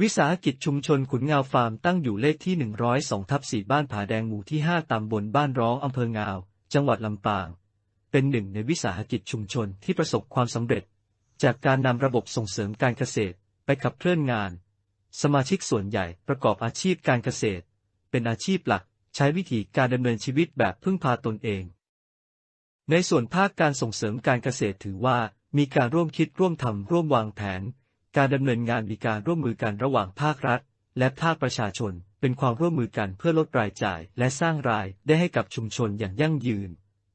วิสาหกิจชุมชนขุนงาวฟาร์มตั้งอยู่เลขที่ 102 ทับ 4 บ้านผาแดงหมู่ที่ 5 ตำบลบ้านร้องอำเภองาว จังหวัดลำปาง เป็นหนึ่งในวิสาหกิจชุมชนที่ประสบความสำเร็จ จากการนำระบบส่งเสริมการเกษตรไปขับเคลื่อนงาน สมาชิกส่วนใหญ่ประกอบอาชีพการเกษตร เป็นอาชีพหลัก ใช้วิธีการดำเนินชีวิตแบบพึ่งพาตนเอง ในส่วนภาคการส่งเสริมการเกษตรถือว่ามีการร่วมคิดร่วมทำร่วมวางแผน การดำเนินงานมีการร่วมมือกันระหว่างภาครัฐ และภาคประชาชน เป็นความร่วมมือกันเพื่อลดรายจ่าย และสร้างรายได้ให้กับชุมชนอย่างยั่งยืน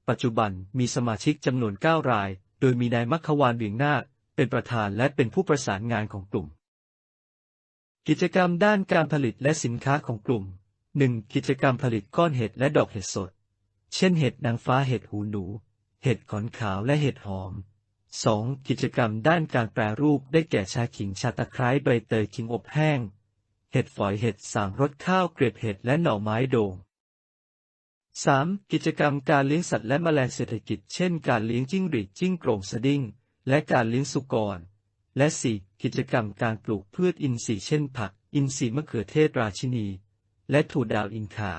ปัจจุบันมีสมาชิกจำนวน 9 ราย โดยมีนายมัคควานเวียงนาคเป็นประธานและเป็นผู้ประสานงานของกลุ่ม กิจกรรมด้านการผลิตและสินค้าของกลุ่ม 1. กิจกรรมผลิตก้อนเห็ดและดอกเห็ดสด เช่นเห็ดนางฟ้าเห็ดหูหนู เห็ดขอนขาวและเห็ดหอม 2. กิจกรรมด้านการแปรรูปได้แก่ชาขิงชาตะไคร้ใบเตยขิงอบแห้ง เห็ดฝอยเห็ดสามรสข้าวเกลียบเห็ดและหน่อไม้โด่ง 3. กิจกรรมการเลี้ยงสัตว์และแมลงเศรษฐกิจ เช่น การเลี้ยงจิ้งหรีดจิ้งโกรงสดิ้ง และการเลี้ยงสุกร และ 4. กิจกรรมการปลูกพืชอินทรีย์เช่นผัก อินทรีย์มะเขือเทศราชินี และถั่วดาวอินคา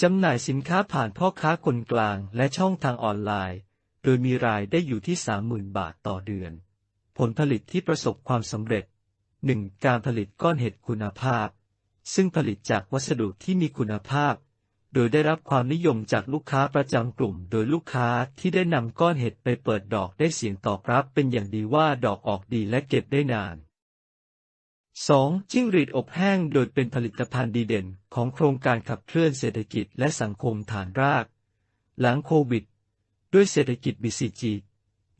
จำหน่ายสินค้าผ่านพ่อค้าคนกลางและช่องทางออนไลน์ โดยมีรายได้อยู่ที่ 30,000 บาทต่อเดือน ผลผลิตที่ประสบความสำเร็จ 1. การผลิตก้อนเห็ดคุณภาพ ซึ่งผลิตจากวัสดุที่มีคุณภาพ โดยได้รับความนิยมจากลูกค้าประจำกลุ่ม โดยลูกค้าที่ได้นำก้อนเห็ดไปเปิดดอกได้เสียงตอบรับเป็นอย่างดีว่าดอกออกดีและเก็บได้นาน 2. จิ้งหรีดอบแห้ง โดยเป็นผลิตภัณฑ์ดีเด่นของโครงการขับเคลื่อนเศรษฐกิจและสังคมฐานราก หลังโควิด ด้วยเศรษฐกิจ BCG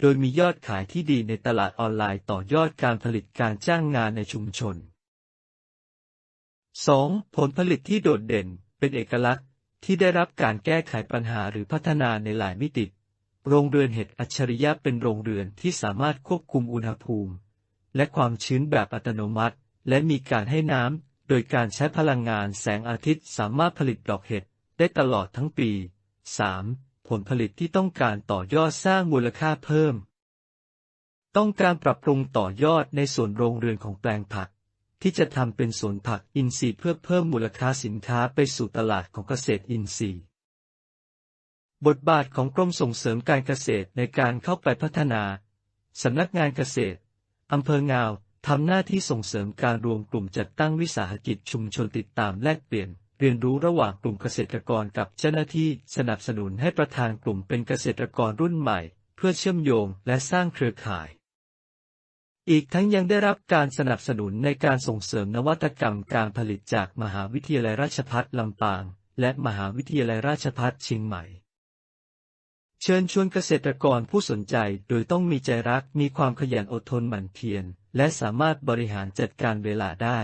โดยมียอดขายที่ดีในตลาดออนไลน์ต่อยอดการผลิตการจ้างงานในชุมชน 2. ผลผลิตที่โดดเด่นเป็นเอกลักษณ์ที่ได้รับการแก้ไขปัญหาหรือพัฒนาในหลายมิติ โรงเรือนเห็ดอัจฉริยะเป็นโรงเรือนที่สามารถควบคุมอุณหภูมิ และความชื้นแบบอัตโนมัติ และมีการให้น้ำโดยการใช้พลังงานแสงอาทิตย์สามารถผลิตดอกเห็ดได้ตลอดทั้งปี 3. ผลผลิตที่ต้องการต่อยอดสร้างมูลค่าเพิ่ม ต้องการปรับปรุงต่อยอดในส่วนโรงเรือนของแปลงผัก ที่จะทำเป็นสวนผักอินทรีย์เพื่อเพิ่มมูลค่าสินค้าไปสู่ตลาดของเกษตรอินทรีย์บทบาทของกรมส่งเสริมการเกษตรในการเข้าไปพัฒนา สำนักงานเกษตร อำเภองาว ทำหน้าที่ส่งเสริมการรวมกลุ่มจัดตั้งวิสาหกิจชุมชนติดตามแลกเปลี่ยน เรียนรู้ระหว่างกลุ่มเกษตรกรกับเจ้าหน้าที่สนับสนุนให้ประธานกลุ่มเป็นเกษตรกรรุ่นใหม่ เพื่อเชื่อมโยงและสร้างเครือข่าย อีกทั้งยังได้รับการสนับสนุนในการส่งเสริมนวัตกรรมการผลิตจากมหาวิทยาลัยราชภัฏลำปาง และมหาวิทยาลัยราชภัฏเชียงใหม่เชิญชวนเกษตรกรผู้สนใจโดยต้องมีใจรัก มีความขยันอดทนหมั่นเพียร และสามารถบริหารจัดการเวลาได้